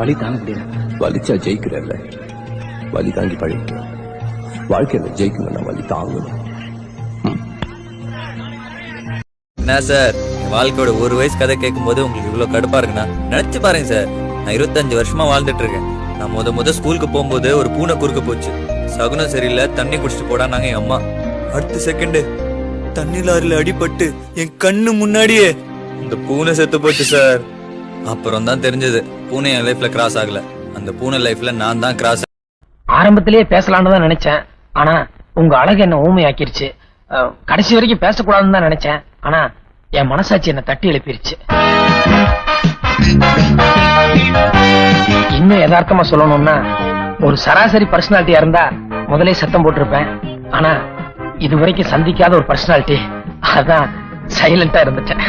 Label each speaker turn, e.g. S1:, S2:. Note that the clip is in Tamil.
S1: வலி தாங்க முடியல.
S2: வலிச்சா ஜெயிக்கிறல்ல. வலி தாங்கி பழகிக்க வாழ்க்கையில ஜெயிக்கணும்னா வலி தாங்கணும்.
S3: என்ன சார்? என் வாழ்க்கையோட ஒரு வயசு கதை கேட்கும் போது உங்களுக்கு இவ்வளவு கடுப்பா இருக்குன்னா நினைச்சு பாருங்க சார். நான் இருபத்தஞ்சு வருஷமா வாழ்ந்துட்டு இருக்கேன். நான் முத முத ஸ்கூலுக்கு போகும்போது ஒரு பூனை குறுக்க போச்சு. சகுனம் சரியில்லை தண்ணி குடிச்சிட்டு போடானாங்க எங்க அம்மா. அடுத்த செகண்ட் தண்ணி லாரில அடிபட்டு என் கண்ணு முன்னாடியே இந்த பூனை செத்து போச்சு சார். அப்புறம் தான் தெரிஞ்சது. பூனை என் லைஃப்ல கிராஸ் ஆகல. அந்த பூனை லைஃப்ல நான் தான் கிராஸ்
S1: ஆரம்பத்திலேயே பேசலாம்னு தான் நினைச்சேன். ஆனா உங்க அழகு என்ன ஊமையாக்கிருச்சு. கடைசி வரைக்கும் பேசக்கூடாதுன்னு தான் நினைச்சேன். ஆனா என் மனசாட்சி என்ன தட்டி எழுப்பிருச்சு. இன்னும் யதார்த்தமா சொல்லணும்னா ஒரு சராசரி பர்சனாலிட்டியா இருந்தா முதலே சத்தம் போட்டிருப்பேன். ஆனா இது வரைக்கும் சந்திக்காத ஒரு பர்சனாலிட்டி அதான் சைலண்டா இருந்துட்டேன்.